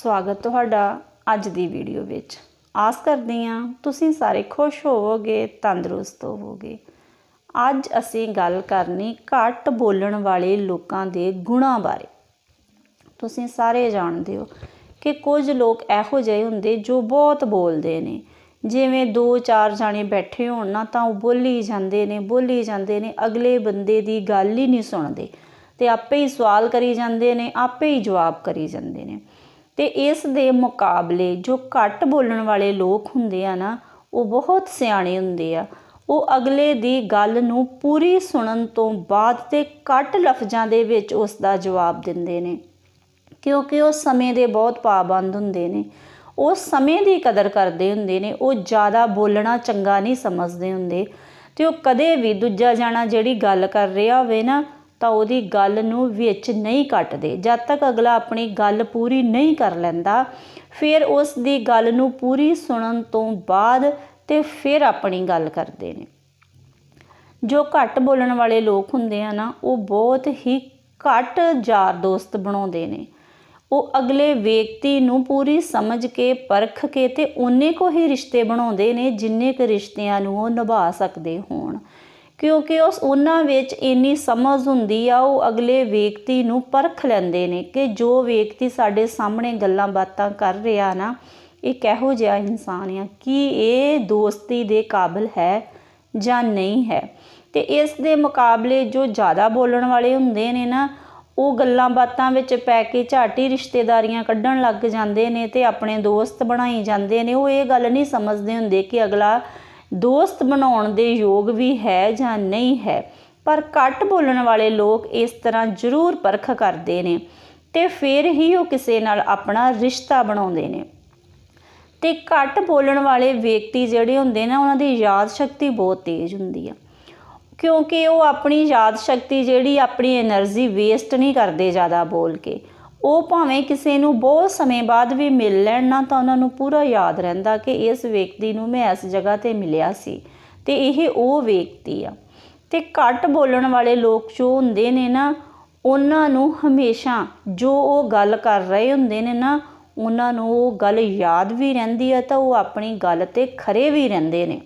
ਸਵਾਗਤ ਤੁਹਾਡਾ ਅੱਜ ਦੀ ਵੀਡੀਓ ਵਿੱਚ। ਆਸ ਕਰਦੀ ਹਾਂ ਤੁਸੀਂ ਸਾਰੇ ਖੁਸ਼ ਹੋਵੋਗੇ, ਤੰਦਰੁਸਤ ਹੋਵੋਗੇ। ਅੱਜ ਅਸੀਂ ਗੱਲ ਕਰਨੀ ਘੱਟ ਬੋਲਣ ਵਾਲੇ ਲੋਕਾਂ ਦੇ ਗੁਣਾਂ ਬਾਰੇ। ਤੁਸੀਂ ਸਾਰੇ ਜਾਣਦੇ ਹੋ ਕਿ ਕੁਝ ਲੋਕ ਇਹੋ ਜਿਹੇ ਹੁੰਦੇ ਜੋ ਬਹੁਤ ਬੋਲਦੇ ਨੇ। ਜਿਵੇਂ ਦੋ ਚਾਰ ਜਾਣੇ ਬੈਠੇ ਹੋਣ ਨਾ ਤਾਂ ਉਹ ਬੋਲੀ ਜਾਂਦੇ ਨੇ, ਬੋਲੀ ਜਾਂਦੇ ਨੇ, ਅਗਲੇ ਬੰਦੇ ਦੀ ਗੱਲ ਹੀ ਨਹੀਂ ਸੁਣਦੇ। ਤੇ ਆਪੇ ਹੀ ਸਵਾਲ ਕਰੀ ਜਾਂਦੇ ਨੇ, ਆਪੇ ਹੀ ਜਵਾਬ ਕਰੀ ਜਾਂਦੇ ਨੇ। ਤੇ ਇਸ ਦੇ ਮੁਕਾਬਲੇ ਜੋ ਘੱਟ ਬੋਲਣ ਵਾਲੇ ਲੋਕ ਹੁੰਦੇ ਆ ਨਾ, ਉਹ ਬਹੁਤ ਸਿਆਣੇ ਹੁੰਦੇ ਆ। ਉਹ ਅਗਲੇ ਦੀ ਗੱਲ ਨੂੰ ਪੂਰੀ ਸੁਣਨ ਤੋਂ ਬਾਅਦ ਤੇ ਘੱਟ ਲਫ਼ਜ਼ਾਂ ਦੇ ਵਿੱਚ ਉਸ ਦਾ ਜਵਾਬ ਦਿੰਦੇ ਨੇ। ਕਿਉਂਕਿ ਉਹ ਸਮੇਂ ਦੇ ਬਹੁਤ ਪਾਬੰਦ ਹੁੰਦੇ ਨੇ। ਉਹ ਸਮੇਂ ਦੀ ਕਦਰ ਕਰਦੇ ਹੁੰਦੇ ਨੇ। ਉਹ ਜ਼ਿਆਦਾ ਬੋਲਣਾ ਚੰਗਾ ਨਹੀਂ ਸਮਝਦੇ ਹੁੰਦੇ। ਤੇ ਉਹ ਕਦੇ ਵੀ ਦੂਜਾ ਜਾਣਾ ਜਿਹੜੀ ਗੱਲ ਕਰ ਰਿਹਾ ਹੋਵੇ ਨਾ ਤਾਂ ਉਹਦੀ ਗੱਲ ਨੂੰ ਵਿੱਚ ਨਹੀਂ ਕੱਟਦੇ। ਜਦ ਤੱਕ ਅਗਲਾ ਆਪਣੀ ਗੱਲ ਪੂਰੀ ਨਹੀਂ ਕਰ ਲੈਂਦਾ, ਫਿਰ ਉਸ ਦੀ ਗੱਲ ਨੂੰ ਪੂਰੀ ਸੁਣਨ ਤੋਂ ਬਾਅਦ ਤੇ ਫਿਰ ਆਪਣੀ ਗੱਲ ਕਰਦੇ ਨੇ। ਜੋ ਘੱਟ ਬੋਲਣ ਵਾਲੇ ਲੋਕ ਹੁੰਦੇ ਆ ਨਾ, ਉਹ ਬਹੁਤ ਹੀ ਘੱਟ ਯਾਰ ਦੋਸਤ ਬਣਾਉਂਦੇ ਨੇ। ਉਹ ਅਗਲੇ ਵਿਅਕਤੀ ਨੂੰ ਪੂਰੀ ਸਮਝ ਕੇ, ਪਰਖ ਕੇ ਤੇ ਉਹਨੇ ਕੋ ਹੀ ਰਿਸ਼ਤੇ ਬਣਾਉਂਦੇ ਨੇ, ਜਿੰਨੇ ਕੁ ਰਿਸ਼ਤਿਆਂ ਨੂੰ ਉਹ ਨਿਭਾ ਸਕਦੇ ਹੋਣ। ਕਿਉਂਕਿ ਉਸ ਉਹਨਾਂ ਵਿੱਚ ਇੰਨੀ ਸਮਝ ਹੁੰਦੀ ਆ, ਉਹ ਅਗਲੇ ਵਿਅਕਤੀ ਨੂੰ ਪਰਖ ਲੈਂਦੇ ਨੇ ਕਿ ਜੋ ਵਿਅਕਤੀ ਸਾਡੇ ਸਾਹਮਣੇ ਗੱਲਾਂ ਬਾਤਾਂ ਕਰ ਰਿਹਾ ਨਾ, ਇਹ ਕਿਹੋ ਜਿਹਾ ਇਨਸਾਨ ਆ? ਕੀ ਇਹ ਦੋਸਤੀ ਦੇ ਕਾਬਿਲ ਹੈ ਜਾਂ ਨਹੀਂ ਹੈ? ਤੇ ਇਸ ਦੇ ਮੁਕਾਬਲੇ ਜੋ ਜ਼ਿਆਦਾ ਬੋਲਣ ਵਾਲੇ ਹੁੰਦੇ ਨੇ ਨਾ, ਉਹ ਗੱਲਾਂ ਬਾਤਾਂ ਵਿੱਚ ਪੈ ਕੇ ਝਾਟੀ ਰਿਸ਼ਤੇਦਾਰੀਆਂ ਕੱਢਣ ਲੱਗ ਜਾਂਦੇ ਨੇ ਤੇ ਆਪਣੇ ਦੋਸਤ ਬਣਾਈ ਜਾਂਦੇ ਨੇ। ਉਹ ਇਹ ਗੱਲ ਨਹੀਂ ਸਮਝਦੇ ਹੁੰਦੇ ਕਿ ਅਗਲਾ ਦੋਸਤ ਬਣਾਉਣ ਦੇ ਯੋਗ ਵੀ ਹੈ ਜਾਂ ਨਹੀਂ ਹੈ, ਪਰ ਘੱਟ ਬੋਲਣ ਵਾਲੇ ਲੋਕ ਇਸ ਤਰ੍ਹਾਂ ਜ਼ਰੂਰ ਪਰਖ ਕਰਦੇ ਨੇ ਤੇ ਫਿਰ ਹੀ ਉਹ ਕਿਸੇ ਨਾਲ ਆਪਣਾ ਰਿਸ਼ਤਾ ਬਣਾਉਂਦੇ ਨੇ। ਤੇ ਘੱਟ ਬੋਲਣ ਵਾਲੇ ਵਿਅਕਤੀ ਜਿਹੜੇ ਹੁੰਦੇ ਨੇ, ਉਹਨਾਂ ਦੀ ਯਾਦ ਸ਼ਕਤੀ ਬਹੁਤ ਤੇਜ਼ ਹੁੰਦੀ ਆ। ਕਿਉਂਕਿ ਉਹ ਆਪਣੀ ਯਾਦ ਸ਼ਕਤੀ ਜਿਹੜੀ ਆਪਣੀ એનર્ਜੀ ਵੇਸਟ ਨਹੀਂ ਕਰਦੇ ਜ਼ਿਆਦਾ ਬੋਲ ਕੇ। ਉਹ ਭਾਵੇਂ ਕਿਸੇ ਨੂੰ ਬਹੁਤ ਸਮੇਂ ਬਾਅਦ ਵੀ ਮਿਲ ਲੈਣ ਨਾ ਤਾਂ ਉਹਨਾਂ ਨੂੰ ਪੂਰਾ ਯਾਦ ਰਹਿੰਦਾ ਕਿ ਇਸ ਵਿਅਕਤੀ ਨੂੰ ਮੈਂ ਇਸ ਜਗ੍ਹਾ ਤੇ ਮਿਲਿਆ ਸੀ ਤੇ ਇਹ ਉਹ ਵਿਅਕਤੀ ਆ। ਤੇ ਘੱਟ ਬੋਲਣ ਵਾਲੇ ਲੋਕ ਜੋ ਹੁੰਦੇ ਨੇ ਨਾ, ਉਹਨਾਂ ਨੂੰ ਹਮੇਸ਼ਾ ਜੋ ਉਹ ਗੱਲ ਕਰ ਰਹੇ ਹੁੰਦੇ ਨੇ ਨਾ, ਉਹਨਾਂ ਨੂੰ ਉਹ ਗੱਲ ਯਾਦ ਵੀ ਰਹਿੰਦੀ ਆ ਤਾਂ ਉਹ ਆਪਣੀ ਗੱਲ ਤੇ ਖਰੇ ਵੀ ਰਹਿੰਦੇ ਨੇ।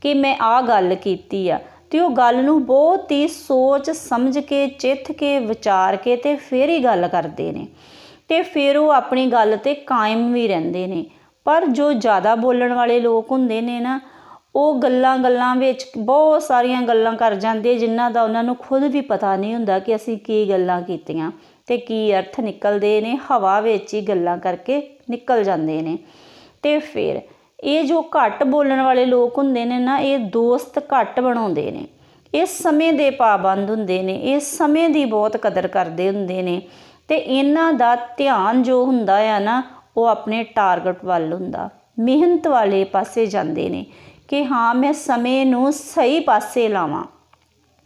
ਕਿ ਮੈਂ ਆ ਗੱਲ ਕੀਤੀ ਆ ਤੇ ਉਹ ਗੱਲ ਨੂੰ ਬਹੁਤ ਹੀ ਸੋਚ ਸਮਝ ਕੇ, ਚਿੱਥ ਕੇ, ਵਿਚਾਰ ਕੇ ਤੇ ਫਿਰ ਹੀ ਗੱਲ ਕਰਦੇ ਨੇ। ਤੇ ਫਿਰ ਉਹ ਆਪਣੀ ਗੱਲ ਤੇ ਕਾਇਮ ਵੀ ਰਹਿੰਦੇ ਨੇ। ਪਰ ਜੋ ਜ਼ਿਆਦਾ ਬੋਲਣ ਵਾਲੇ ਲੋਕ ਹੁੰਦੇ ਨੇ ਨਾ, ਉਹ ਗੱਲਾਂ ਗੱਲਾਂ ਵਿੱਚ ਬਹੁਤ ਸਾਰੀਆਂ ਗੱਲਾਂ ਕਰ ਜਾਂਦੇ, ਜਿਨ੍ਹਾਂ ਦਾ ਉਹਨਾਂ ਨੂੰ ਖੁਦ ਵੀ ਪਤਾ ਨਹੀਂ ਹੁੰਦਾ ਕਿ ਅਸੀਂ ਕੀ ਗੱਲਾਂ ਕੀਤੀਆਂ ਤੇ ਕੀ ਅਰਥ ਨਿਕਲਦੇ ਨੇ। ਹਵਾ ਵਿੱਚ ਹੀ ਗੱਲਾਂ ਕਰਕੇ ਨਿਕਲ ਜਾਂਦੇ ਨੇ। ਤੇ ਫਿਰ ਇਹ ਜੋ ਘੱਟ ਬੋਲਣ ਵਾਲੇ ਲੋਕ ਹੁੰਦੇ ਨੇ ਨਾ, ਇਹ ਦੋਸਤ ਘੱਟ ਬਣਾਉਂਦੇ ਨੇ। ਇਹ ਸਮੇਂ ਦੇ ਪਾਬੰਦ ਹੁੰਦੇ ਨੇ, ਇਹ ਸਮੇਂ ਦੀ ਬਹੁਤ ਕਦਰ ਕਰਦੇ ਹੁੰਦੇ ਨੇ। ਤੇ ਇਹਨਾਂ ਦਾ ਧਿਆਨ ਜੋ ਹੁੰਦਾ ਆ ਨਾ, ਉਹ ਆਪਣੇ ਟਾਰਗੇਟ ਵੱਲ ਹੁੰਦਾ। ਮਿਹਨਤ ਵਾਲੇ ਪਾਸੇ ਜਾਂਦੇ ਨੇ ਕਿ ਹਾਂ, ਮੈਂ ਸਮੇਂ ਨੂੰ ਸਹੀ ਪਾਸੇ ਲਾਵਾਂ।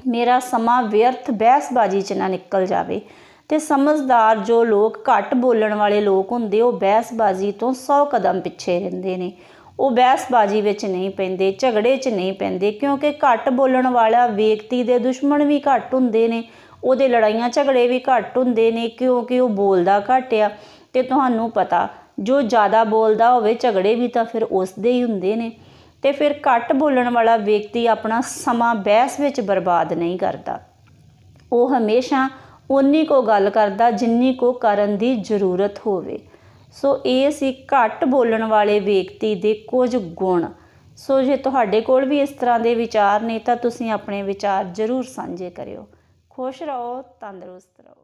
ਮੇਰਾ ਸਮਾਂ ਵਿਅਰਥ ਬਹਿਸਬਾਜ਼ੀ 'ਚ ਨਾ ਨਿਕਲ ਜਾਵੇ। ਤੇ ਸਮਝਦਾਰ ਜੋ ਲੋਕ ਘੱਟ ਬੋਲਣ ਵਾਲੇ ਲੋਕ ਹੁੰਦੇ, ਉਹ ਬਹਿਸਬਾਜ਼ੀ ਤੋਂ 100 ਕਦਮ ਪਿੱਛੇ ਰਹਿੰਦੇ ਨੇ। ਉਹ ਬਹਿਸਬਾਜ਼ੀ ਵਿੱਚ ਨਹੀਂ ਪੈਂਦੇ, ਝਗੜੇ 'ਚ ਨਹੀਂ ਪੈਂਦੇ, ਕਿਉਂਕਿ ਘੱਟ ਬੋਲਣ ਵਾਲਾ ਵਿਅਕਤੀ ਦੇ ਦੁਸ਼ਮਣ ਵੀ ਘੱਟ ਹੁੰਦੇ ਨੇ, ਉਹਦੇ ਲੜਾਈਆਂ ਝਗੜੇ ਵੀ ਘੱਟ ਹੁੰਦੇ ਨੇ, ਕਿਉਂਕਿ ਉਹ ਬੋਲਦਾ ਘੱਟ ਆ। ਤੇ ਤੁਹਾਨੂੰ ਪਤਾ, ਜੋ ਜ਼ਿਆਦਾ ਬੋਲਦਾ ਹੋਵੇ, ਝਗੜੇ ਵੀ ਤਾਂ ਫਿਰ ਉਸ ਦੇ ਹੀ ਹੁੰਦੇ ਨੇ। ਤੇ ਫਿਰ ਘੱਟ ਬੋਲਣ ਵਾਲਾ ਵਿਅਕਤੀ ਆਪਣਾ ਸਮਾਂ ਬਹਿਸ ਵਿੱਚ ਬਰਬਾਦ ਨਹੀਂ ਕਰਦਾ। ਉਹ ਹਮੇਸ਼ਾ ਉਨੀ ਕੋ ਗੱਲ ਕਰਦਾ ਜਿੰਨੀ ਕੋ ਕਰਨ ਦੀ ਜ਼ਰੂਰਤ ਹੋਵੇ। ਸੋ ਇਹ ਸੀ ਘੱਟ ਬੋਲਣ ਵਾਲੇ ਵਿਅਕਤੀ ਦੇ ਕੁਝ ਗੁਣ। ਸੋ ਜੇ ਤੁਹਾਡੇ ਕੋਲ ਵੀ ਇਸ ਤਰ੍ਹਾਂ ਦੇ ਵਿਚਾਰ ਨੇ ਤਾਂ ਤੁਸੀਂ ਆਪਣੇ ਵਿਚਾਰ ਜ਼ਰੂਰ ਸਾਂਝੇ ਕਰਿਓ। ਖੁਸ਼ ਰਹੋ, ਤੰਦਰੁਸਤ ਰਹੋ।